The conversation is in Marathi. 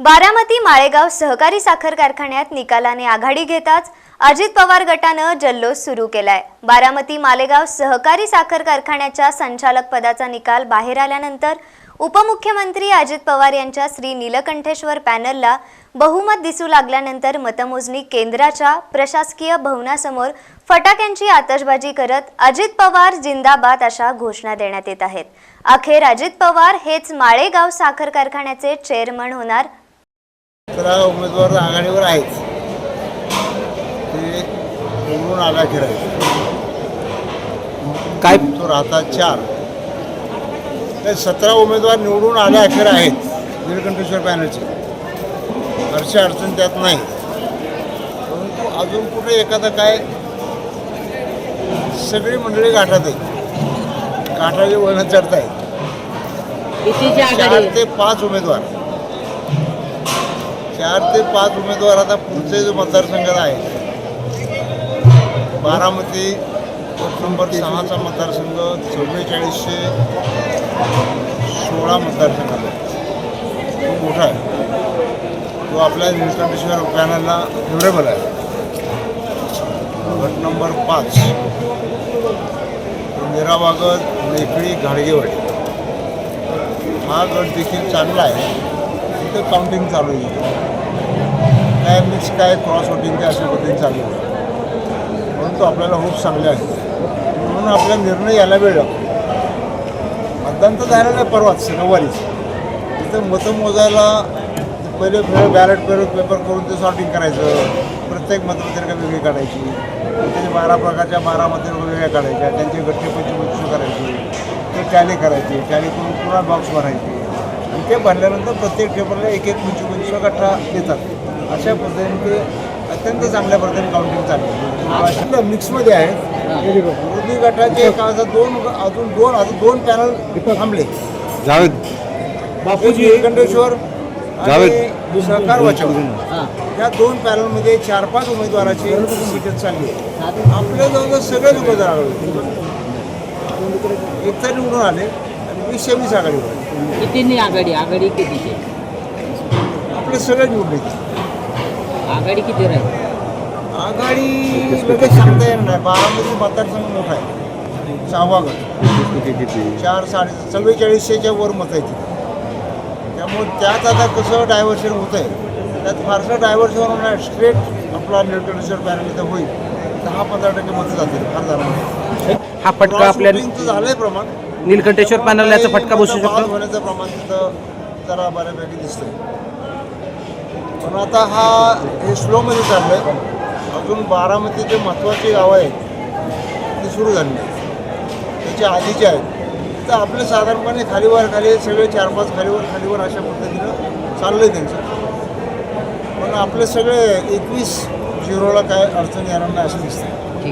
बारामती माळेगाव सहकारी साखर कारखान्यात निकालाने आघाडी घेताच अजित पवार गटानं जल्लोष सुरू केलाय. बारामती मालेगाव सहकारी साखर कारखान्याच्या संचालक पदाचा निकाल बाहेर आल्यानंतर उपमुख्यमंत्री अजित पवार यांच्या श्री नीलकंठेश्वर पॅनलला बहुमत दिसू लागल्यानंतर मतमोजणी केंद्राच्या प्रशासकीय भवनासमोर फटाक्यांची आतषबाजी करत अजित पवार जिंदाबाद अशा घोषणा देण्यात येत आहेत. अखेर अजित पवार हेच माळेगाव साखर कारखान्याचे चेअरमन होणार सतरा उमेदवार आघाडीवर आहेत ते निवडून आला खेळायचे काय? तो राहतात चार. ते सतरा उमेदवार निवडून आले अखेर आहेत निळकंठेश्वर पॅनलचे. हरशी अडचण त्यात नाही. परंतु अजून कुठे एखादं काय? सगळी मंडळी गाठात आहे गाठाची वळण चढत आहेत चार? ते पाच उमेदवार. चार ते पाच उमेदवार आता पुढचे जो मतदारसंघात आहे बारामती एक नंबर सहाचा मतदारसंघ चव्वेचाळीसशे सोळा मतदारसंघात आहे. तो मोठा आहे. तो आपल्या निळकंठेश्वर पॅनलला फेवरेबल आहे. गट नंबर पाच. निरावागत लेखळी घाडगेवाडी. हा गट देखील चांगला आहे. ते काउंटिंग चालू आहे. काय मिक्स काय क्रॉस वोटिंग काय अशा पद्धतीने चालू आहे. म्हणून तो आपल्याला खूप चांगले आहे म्हणून आपला निर्णय यायला वेळ मतदान तर झालेलं नाही परवाच रविवारीच तिथं मतं मोजायला पहिले बॅलेट पेपर पेपर करून ते सॉर्टिंग करायचं. प्रत्येक मतपत्रिका वेगळी काढायची. त्याचे बारा प्रकारच्या बारा मतपत्रिका वेगळ्या काढायच्या. त्यांचे गट्टे पंचवीस करायचे. ते टॅली करायचे. टॅली करून पुन्हा बॉक्स भरायचे. ते भरल्यानंतर प्रत्येक पेपरला एक एक पंचवीस पंचवीस गठ्ठा देतात. अशा पद्धतीने ते अत्यंत चांगल्या पद्धतीने काउंटिंग चालते मिक्समध्ये आहे विरोधी गटाचे एका दोन अजून दोन अजून दोन पॅनल थांबले. जावेद. बापूजी जावेद. आणि सहकार वाचव हां. या दोन पॅनलमध्ये चार पाच उमेदवाराची सीटच चालली आपल्या जवळजवळ सगळेच उमेदवार आघाडीवर एक तर निवडून आले वीसशे वीस आघाडीवर. कितींनी आघाडी आघाडी कितीची? आपले सगळे निवडले आघाडी किती राहील? आघाडी लगेच सांगता येणार नाही. बारामती मतदारसंघ मोठा आहे. सहावा गट. चार साडे चव्वेचाळीसशेच्या वर मत आहे तिथे. त्यामुळे त्यात आता कसं डायव्हर्शन होतं आहे त्यात फारसं डायव्हर्शन होणार नाही. स्ट्रेट आपला निळकंठेश्वर पॅनल इथं होईल. दहा पंधरा टक्के मतं जातील फार जाणार हा फटका आपल्या झालं आहे प्रमाण. नीलकंठेश्वर पॅनल याचा फटका बसू शकतो? होण्याचं प्रमाण तिथं जरा बऱ्यापैकी दिसतंय. पण आता हा हे स्लोमध्ये चाललं आहे अजून बारामती जे महत्त्वाची गावं आहेत ती सुरू झाली त्याची त्याच्या आधीचे आहेत. तर आपले साधारणपणे खालीवर खाली सगळे चार पाच खालीवर खालीवर अशा पद्धतीनं चाललं आहे त्यांचं. पण आपले सगळे एकवीस झिरोला काय अडचण येणार नाही असं दिसतं.